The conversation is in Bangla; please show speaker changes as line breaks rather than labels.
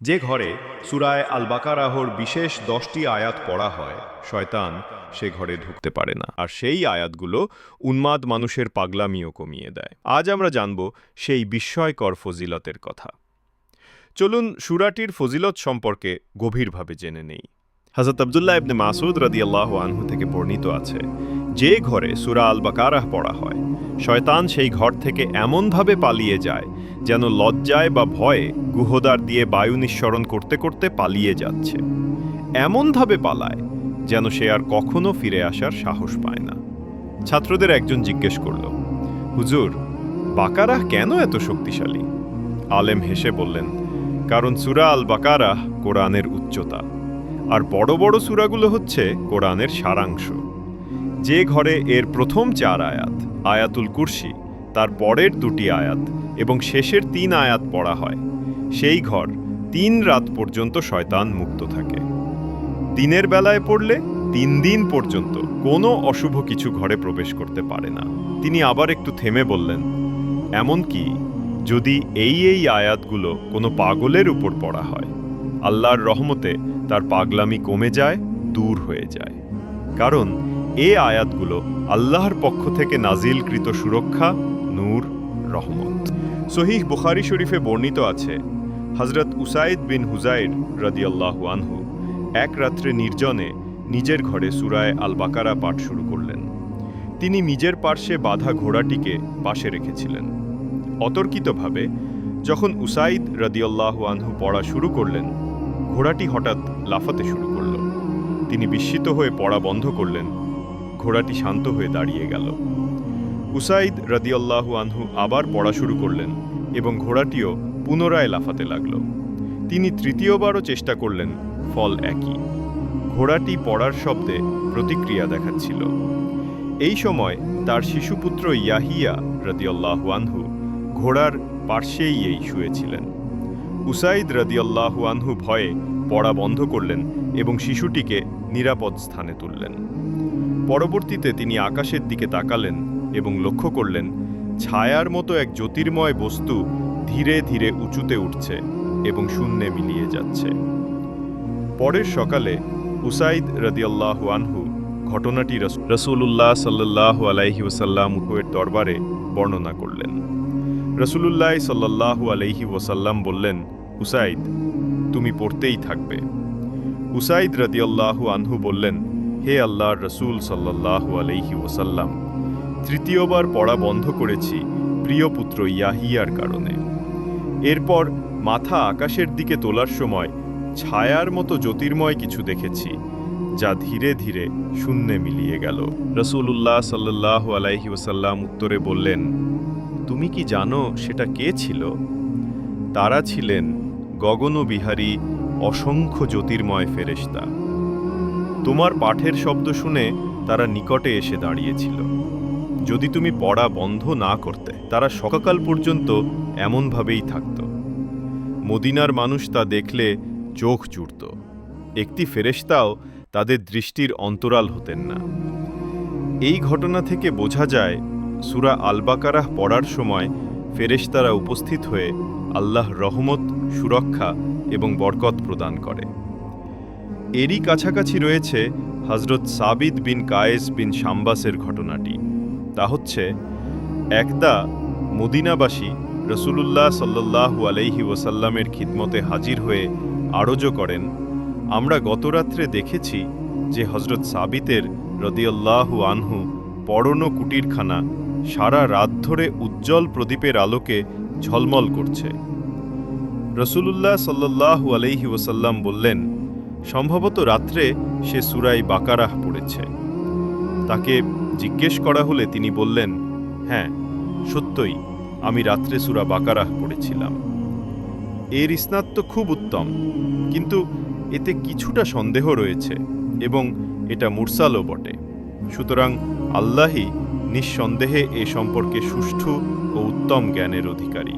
যে ঘরে সুরায় আল বাকারাহর বিশেষ দশটি আয়াত পড়া হয়, শয়তান সে ঘরে ঢুকতে পারে না। আর সেই আয়াতগুলো উন্মাদ মানুষের পাগলামিও কমিয়ে দেয়। আজ আমরা জানব সেই বিস্ময়কর ফজিলতের কথা। চলুন সুরাটির ফজিলত সম্পর্কে গভীরভাবে জেনে নেই। হজরত আবদুল্লাহ ইবনে মাসুদ রাদিয়াল্লাহু আনহু থেকে বর্ণিত আছে যে ঘরে সুরা আল বাকারাহ পড়া হয়, শয়তান সেই ঘর থেকে এমনভাবে পালিয়ে যায় যেন লজ্জায় বা ভয়ে গুহদার দিয়ে বায়ু নিঃসরণ করতে করতে পালিয়ে যাচ্ছে। এমনভাবে পালায় যেন সে আর কখনো ফিরে আসার সাহস পায় না। ছাত্রদের একজন জিজ্ঞেস করল, হুজুর, বাকারাহ কেন এত শক্তিশালী? আলেম হেসে বললেন, কারণ সুরা আল বাকারাহ কোরআনের উচ্চতা, আর বড় বড় সূরাগুলো হচ্ছে কোরআনের সারাংশ। যে ঘরে এর প্রথম চার আয়াত, আয়াতুল কুরসি, তার পরের দুটি আয়াত এবং শেষের তিন আয়াত পড়া হয়, সেই ঘর তিন রাত পর্যন্ত শয়তান মুক্ত থাকে। দিনের বেলায় পড়লে তিন দিন পর্যন্ত কোনো অশুভ কিছু ঘরে প্রবেশ করতে পারে না। তিনি আবার একটু থেমে বললেন, এমনকি যদি এই এই আয়াতগুলো কোনো পাগলের উপর পড়া হয়, আল্লাহর রহমতে তার পাগলামি কমে যায়, দূর হয়ে যায়। কারণ এ আয়াতগুলো আল্লাহর পক্ষ থেকে নাজিলকৃত সুরক্ষা, নূর, রহমত। সহিহ বুখারি শরীফে বর্ণিত আছে হজরত উসাইদ বিন হুজাইর রাদিয়াল্লাহু আনহু এক রাত্রে নির্জনে নিজের ঘরে সুরায় আল বাকারা পাঠ শুরু করলেন। তিনি নিজের পার্শ্বে বাধা ঘোড়াটিকে পাশে রেখেছিলেন। অতর্কিতভাবে যখন উসাইদ রাদিয়াল্লাহু আনহু পড়া শুরু করলেন, ঘোড়াটি হঠাৎ লাফাতে শুরু করল। তিনি বিস্মিত হয়ে পড়া বন্ধ করলেন। ঘোড়াটি শান্ত হয়ে দাঁড়িয়ে গেল। উসাইদ রাদিয়াল্লাহু আনহু আবার পড়া শুরু করলেন এবং ঘোড়াটিও পুনরায় লাফাতে লাগল। তিনি তৃতীয়বারও চেষ্টা করলেন, ফল একই। ঘোড়াটি পড়ার শব্দে প্রতিক্রিয়া দেখাচ্ছিল। এই সময় তার শিশুপুত্র ইয়াহিয়া রাদিয়াল্লাহু আনহু ঘোড়ার পার্শ্বেই এই শুয়েছিলেন। উসাইদ রাদিয়াল্লাহু আনহু ভয়ে পড়া বন্ধ করলেন এবং শিশুটিকে নিরাপদ স্থানে তুললেন। পরবর্তীতে তিনি আকাশের দিকে তাকালেন এবং লক্ষ্য করলেন, ছায়ার মতো এক জ্যোতির্ময় বস্তু ধীরে ধীরে উঁচুতে উঠছে এবং শূন্যে মিলিয়ে যাচ্ছে। পরের সকালে উসাইদ রাদিয়াল্লাহু আনহু ঘটনাটি রসুল্লাহ সাল্লাল্লাহু আলাইহি ওসাল্লাম এর দরবারে বর্ণনা করলেন। রসুলুল্লাহ সাল্লাল্লাহু আলাইহি ওসাল্লাম বললেন, উসাইদ, তুমি পড়তেই থাকবে। উসাইদ রাদিয়াল্লাহু আনহু বললেন হে আল্লাহর রসুল সাল্লাল্লাহু আলাইহি ওসাল্লাম তৃতীয়বার পড়া বন্ধ করেছি প্রিয় পুত্র ইয়াহিয়ার কারণে। এরপর মাথা আকাশের দিকে তোলার সময় ছায়ার মতো জ্যোতির্ময় কিছু দেখেছি, যা ধীরে ধীরে শূন্যে মিলিয়ে গেল। রসুল্লাহ সাল্লাহ আলাইহি ওসাল্লাম উত্তরে বললেন, তুমি কি জানো সেটা কে ছিল? তারা ছিলেন গগনবিহারী অসংখ্য জ্যোতির্ময় ফেরেশতা। তোমার পাঠের শব্দ শুনে তারা নিকটে এসে দাঁড়িয়েছিল। যদি তুমি পড়া বন্ধ না করতে, তারা সকাল পর্যন্ত এমনভাবেই থাকত। মদিনার মানুষ তা দেখলে চোখ জুড়ত। একটি ফেরেশতাও তাদের দৃষ্টির অন্তরাল হতেন না। এই ঘটনা থেকে বোঝা যায়, সুরা আলবাকারাহ পড়ার সময় ফেরেশতারা উপস্থিত হয়ে আল্লাহ রহমত, সুরক্ষা এবং বরকত প্রদান করে। এরই কাছাকাছি রয়েছে হজরত সাবিদ বিন কায়েস বিন শাম্বাসের ঘটনাটি। তা হচ্ছে, একদা মদিনাবাসী রসুলুল্লাহ সাল্লাহু আলাইহি ওসাল্লামের খিদমতে হাজির হয়ে আরজ করেন। আমরা গতরাত্রে দেখেছি যে হজরত সাবিতের রদিয়াল্লাহু আনহু পড়নো কুটিরখানা সারা রাত ধরে উজ্জ্বল প্রদীপের আলোকে ঝলমল করছে। রসুলুল্লাহ সাল্লাহু আলাইহি ওসাল্লাম বললেন সম্ভবত রাত্রে সে সুরাই বাকারাহ পড়েছে। তাকে জিজ্ঞেস করা হলে তিনি বললেন হ্যাঁ সত্যই, আমি রাত্রে সুরা বাকারাহ পড়েছিলাম। এর ইসনাত তো খুব উত্তম, কিন্তু এতে কিছুটা সন্দেহ রয়েছে এবং এটা মুরসালও বটে। সুতরাং আল্লাহই নিঃসন্দেহে এ সম্পর্কে সুষ্ঠু ও উত্তম জ্ঞানের অধিকারী।